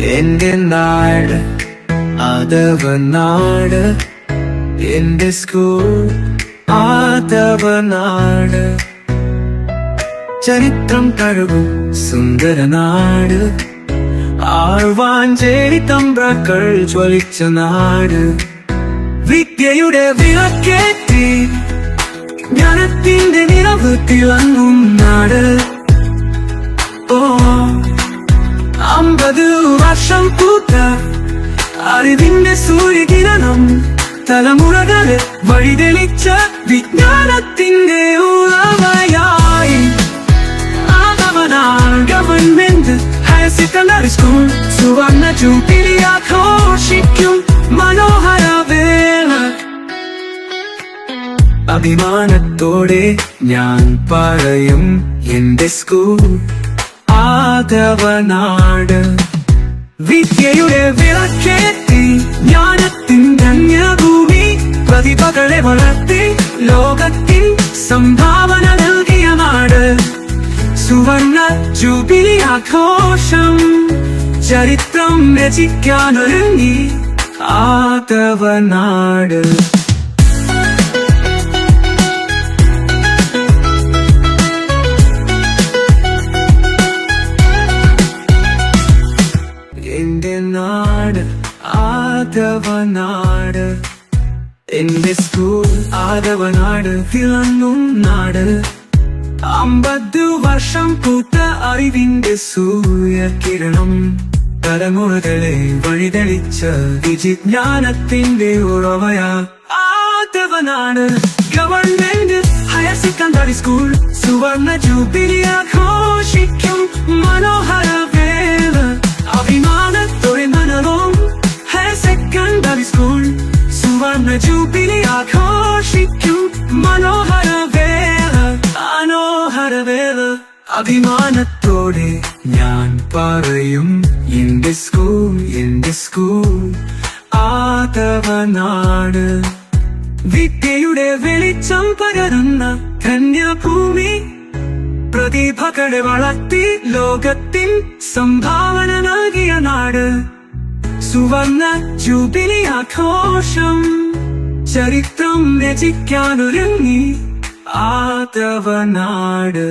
എന്റെ നാട് അതവ നാട്. എന്റെ സ്കൂൾ ആദവ നാട്. ചരിത്രം കഴുകും സുന്ദര നാട്. ആഴ്വാഞ്ചേരി തമ്പ്രക്കൾ ജ്വലിച്ച നാട്. വിദ്യയുടെ വിളക്കേറ്റി ജ്ഞാനത്തിന്റെ നിറവ് തിളങ്ങും നാട്. വർഷം പൂത്ത അറിവിന്റെ സൂര്യകിരണം തലമുറകളെ വഴിതെളിച്ച വിജ്ഞാനത്തിന്റെ ഉറവയായി. ആഗമനാണ് ഗവൺമെന്റ് ഹയർ സെക്കൻഡറി സ്കൂൾ സുവർണ ജൂബിലി ആഘോഷിക്കും മനോഹര വേള. അഭിമാനത്തോടെ ഞാൻ പറയും എന്റെ സ്കൂൾ ആദവനാട്. വിദ്യയുടെ വിളക്കേറ്റി ജ്ഞാനത്തിൻ ധന്യഭൂമി പ്രതിഭകളെ വളർത്തി ലോകത്തിൽ സംഭാവന നൽകിയ നാട്. സുവർണ ജൂബിലി ആഘോഷം. ചരിത്രം രചിക്കാനൊരുങ്ങി ആദവനാട്. നാട് ആദവനാട് എന്റെ സ്കൂൾ ആദവനാട് തിളങ്ങും നാട്. അമ്പത് വർഷം പൂത്ത അറിവിന്റെ സൂര്യകിരണം. തലമുറകളെ വഴിതെളിച്ച വിജിജ്ഞാനത്തിന്റെ ഉറവയാ Athavanad government higher secondary school സുവർണ ആഘോഷിക്കും മനോഹര വേള അഭിമാനത്തോടെ ഞാൻ പറയും എന്റെ സ്കൂൾ എന്റെ സ്കൂൾ ആദവനാട് വിദ്യയുടെ വെളിച്ചം പകരുന്ന ധന്യഭൂമി പ്രതിഭകളെ വളർത്തി ലോകത്തിൽ സംഭാവന നൽകിയ നാട്. സുവർണ ജൂബിലി ആഘോഷം. ചരിത്രം രചിക്കാനൊരുങ്ങി ആദവനാട്